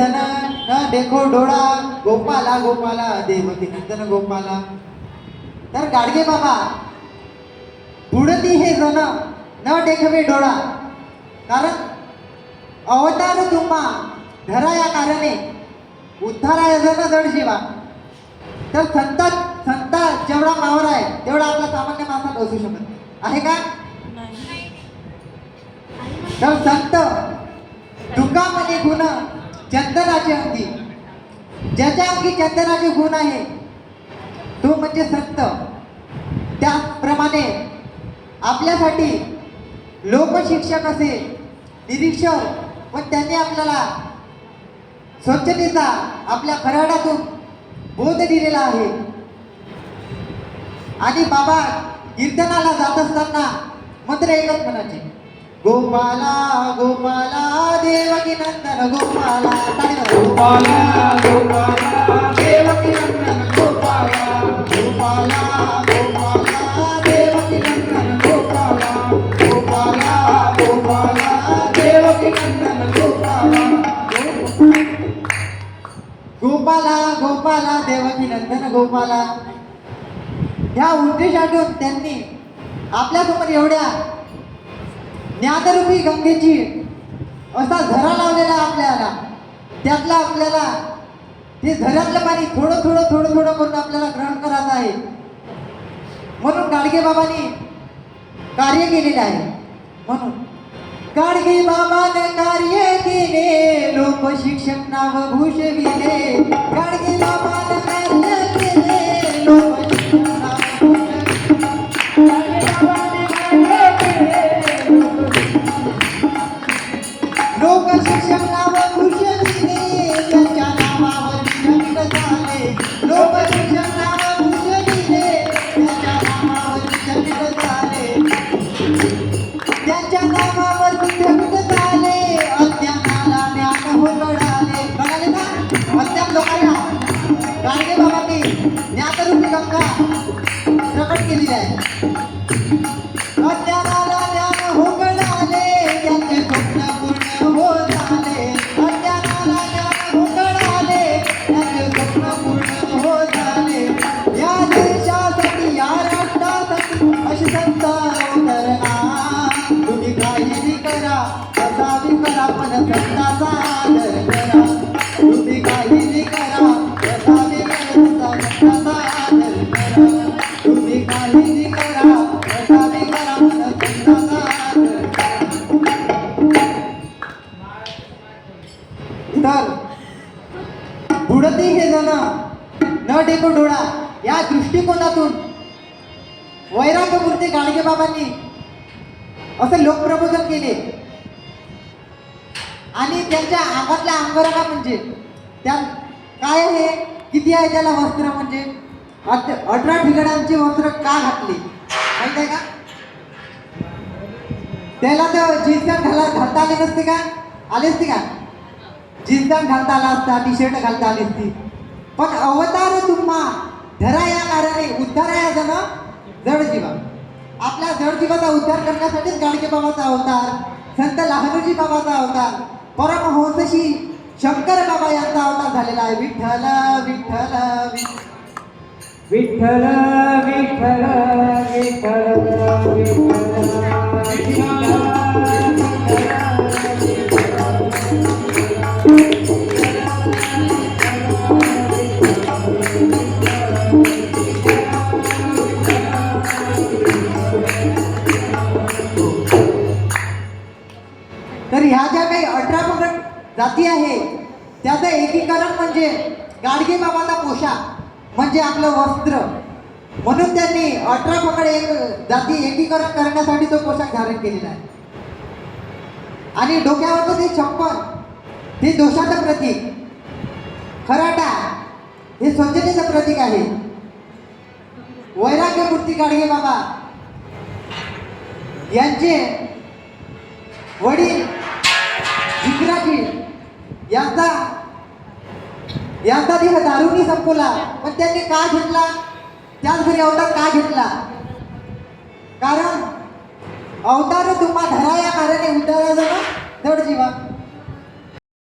बुडती हे जन न देखो डोळा गोपाला गोपाला देवकी नंदन गोपाला. तर गाडगे बाबा बुडती हे जन न देखवे डोळा. कारण अवतार तुम्हा धरा या कारणे उद्धाराय जन जड शिवा तर संत संत जेवढा मावर आहे तेवढा आपला सामान्य माणसात असू शकत नाही. आहे का? तर संत दुःखामध्ये गुण चंदनाचे अंगी. ज्याच्या अंगी चंदनाचे गुण आहे तो म्हणजे संत त्याचप्रमाणे आपल्यासाठी लोकशिक्षक असे निरीक्षक पण त्यांनी आपल्याला स्वच्छतेचा आपल्या खराडातून बोध दिलेला आहे. आणि बाबा कीर्तनाला जात असताना मंत्र एकच म्हणायचे. गोपाला गोपाला देवकी नंदन गोपाला. गोपाला गोपाला देवकी नंदन गोपाला. गोपाला गोपाला देवकी नंदन गोपाला. गोपाला गोपाला देवकी नंदन गोपाला. गोपाला गोपाला देवकी नंदन गोपाला. ह्या उद्देशातून त्यांनी आपल्यासमोर एवढ्या ज्ञानरूपी गंगेची असा झरा लावलेला आपल्याला. त्यातला आपल्याला ते झऱ्यातलं पाणी थोडं थोडं थोडं थोडं करून आपल्याला ग्रहण करायचं आहे. म्हणून गाडगे बाबांनी कार्य केलेले आहे. म्हणून गाडगे बाबाने कार्य केले लोक शिक्षक नाव भूषविले. गाडगे लोक शिक्षक नाव भूषविले करा कसाही करा पण आदर करा. तुम्ही काहीही करा करा आदर करा. तुम्ही काहीही करा करा पण आदर करा. तर बुडती हे जण. न टेको डोळा. या दृष्टिकोनातून. वैराग्यमूर्ती गाडगे बाबांनी असं लोकप्रबोधन केले. आणि त्यांच्या अंगातल्या अंगरखा म्हणजे त्या काय आहे? किती आहे त्याला वस्त्र म्हणजे? अठरा ठिकाणांची वस्त्र का घातली? माहीत आहे का? त्याला तर जीन्स घाला घालता आले नसते का? आले असते का? जीन्स घालता आला असता टी शर्ट घालता आली असती. पण अवतार तुम्हा धरा या कारणे उद्धारा या जण जड जीवा आपल्या जडजीवाचा उद्धार करण्यासाठीच गाडगे बाबाचा अवतार संत लहानजी बाबाचा अवतार परमहंसशी शंकर बाबा यांचा अवतार झालेला आहे. विठ्ठल विठ्ठल विठ्ठल विठ्ठल विठ्ठल विठ्ठल जाती आहे. त्याचं एकीकरण म्हणजे गाडगे बाबाचा पोशाख म्हणजे आपलं वस्त्र. म्हणून त्यांनी अठरा पकडे एक जाती एकीकरण करण्यासाठी तो पोशाख धारण केलेला आहे. आणि डोक्यावरचं ते छप्पन हे दोषाचं प्रतीक खराटा हे स्वच्छतेचं प्रतीक आहे. वैराग्य मूर्ती गाडगे बाबा यांचे वडील यांचा यांचा देह दारूनी संपवला पण त्यांनी का घेतला? त्याच घरी अवतार का घेतला? कारण अवतार तुम्हा धरा या कार्याने उद्धारा जण जड जीवा.